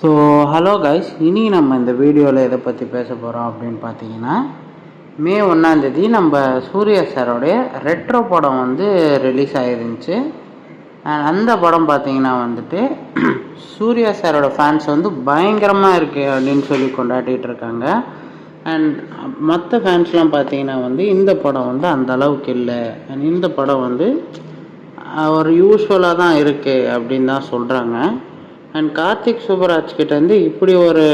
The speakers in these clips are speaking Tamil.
ஸோ ஹலோ கைஸ் இனி நம்ம இந்த வீடியோவில் எதை பற்றி பேச போகிறோம் அப்படின்னு பார்த்தீங்கன்னா மே ஒன்றாந்தேதி நம்ம சூர்யா சாரோடைய ரெட்ரோ படம் வந்து ரிலீஸ் ஆகிருந்துச்சு அந்த படம் பார்த்தீங்கன்னா வந்துட்டு சூர்யா சாரோட ஃபேன்ஸ் வந்து பயங்கரமாக இருக்குது அப்படின்னு சொல்லி கொண்டாடிட்டு இருக்காங்க. அண்ட் மற்ற ஃபேன்ஸ்லாம் பார்த்தீங்கன்னா வந்து இந்த படம் வந்து அந்த அளவுக்கு இல்லை. அண்ட் இந்த படம் வந்து ஒரு யூஸ்வலாக தான் இருக்குது அப்படின்னு தான் சொல்கிறாங்க அண்ட் கார்த்திக் சுப்பராஜ் கிட்டேருந்து இப்படி ஒரு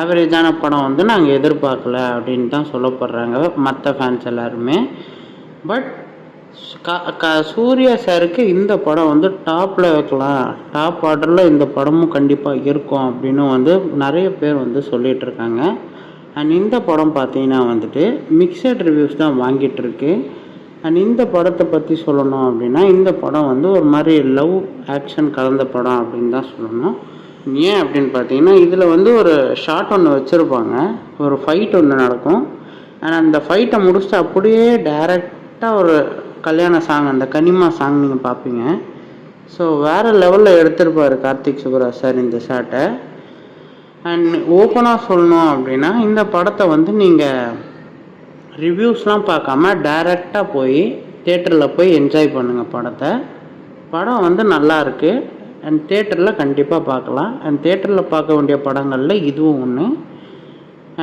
ஆவரேஜான படம் வந்து நாங்கள் எதிர்பார்க்கல அப்படின்னு தான் சொல்லப்படுறாங்க மற்ற ஃபேன்ஸ் எல்லாருமே. பட் க சூர்யா சாருக்கு இந்த படம் வந்து டாப்பில் வைக்கலாம். டாப் ஆர்டரில் இந்த படமும் கண்டிப்பாக இருக்கும் அப்படின்னு வந்து நிறைய பேர் வந்து சொல்லிகிட்ருக்காங்க அண்ட் இந்த படம் பார்த்தீங்கன்னா வந்துட்டு மிக்சட் ரிவ்யூஸ் தான் வாங்கிட்டு இருக்கு. அண்ட் இந்த படத்தை பற்றி சொல்லணும் அப்படின்னா இந்த படம் வந்து ஒரு மாதிரி லவ் ஆக்ஷன் கலந்த படம் அப்படின்னு தான் சொல்லணும். ஏன் அப்படின்னு பார்த்தீங்கன்னா இதில் வந்து ஒரு ஷார்ட் ஒன்று வச்சுருப்பாங்க. ஒரு ஃபைட் ஒன்று நடக்கும். அண்ட் அந்த ஃபைட்டை முடிச்சுட்டு அப்படியே டைரெக்டாக ஒரு கல்யாண சாங் அந்த கனிமா சாங் நீங்கள் பார்ப்பீங்க. ஸோ வேறு லெவலில் எடுத்திருப்பார் கார்த்திக் சுப்ராஜ் சார் இந்த ஷார்ட்டை அண்ட் ஓப்பனாக சொல்லணும் அப்படின்னா இந்த படத்தை வந்து நீங்கள் ரிவ்யூஸ்லாம் பார்க்காம டைரெக்டாக போய் தேட்டரில் போய் என்ஜாய் பண்ணுங்கள் படத்தை. படம் வந்து நல்லா இருக்குது அண்ட் தேட்டரில் கண்டிப்பாக பார்க்கலாம். அண்ட் தேட்டரில் பார்க்க வேண்டிய படங்களில் இதுவும் ஒன்று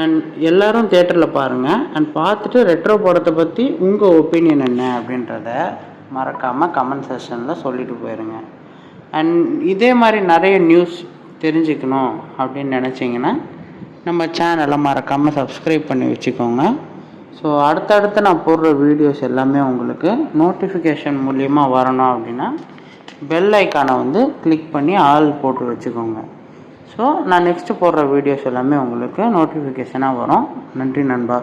அண்ட் எல்லாரும் தேட்டரில் பாருங்கள் அண்ட் பார்த்துட்டு ரெட்ரோ படத்தை பற்றி உங்கள் ஒப்பீனியன் என்ன அப்படின்றத மறக்காமல் கமெண்ட் செஷனில் சொல்லிட்டு போயிருங்க. அண்ட் இதே மாதிரி நிறைய நியூஸ் தெரிஞ்சுக்கணும் அப்படின்னு நினச்சிங்கன்னா நம்ம சேனலை மறக்காமல் சப்ஸ்கிரைப் பண்ணி வச்சுக்கோங்க. ஸோ அடுத்தடுத்து நான் போடுற வீடியோஸ் எல்லாமே உங்களுக்கு நோட்டிஃபிகேஷன் மூலியமாக வரணும் அப்படின்னா பெல் ஐக்கானை வந்து கிளிக் பண்ணி ஆல் போட்டு வச்சுக்கோங்க. ஸோ நான் நெக்ஸ்ட்டு போடுற வீடியோஸ் எல்லாமே உங்களுக்கு நோட்டிஃபிகேஷனாக வரும். நன்றி நண்பா.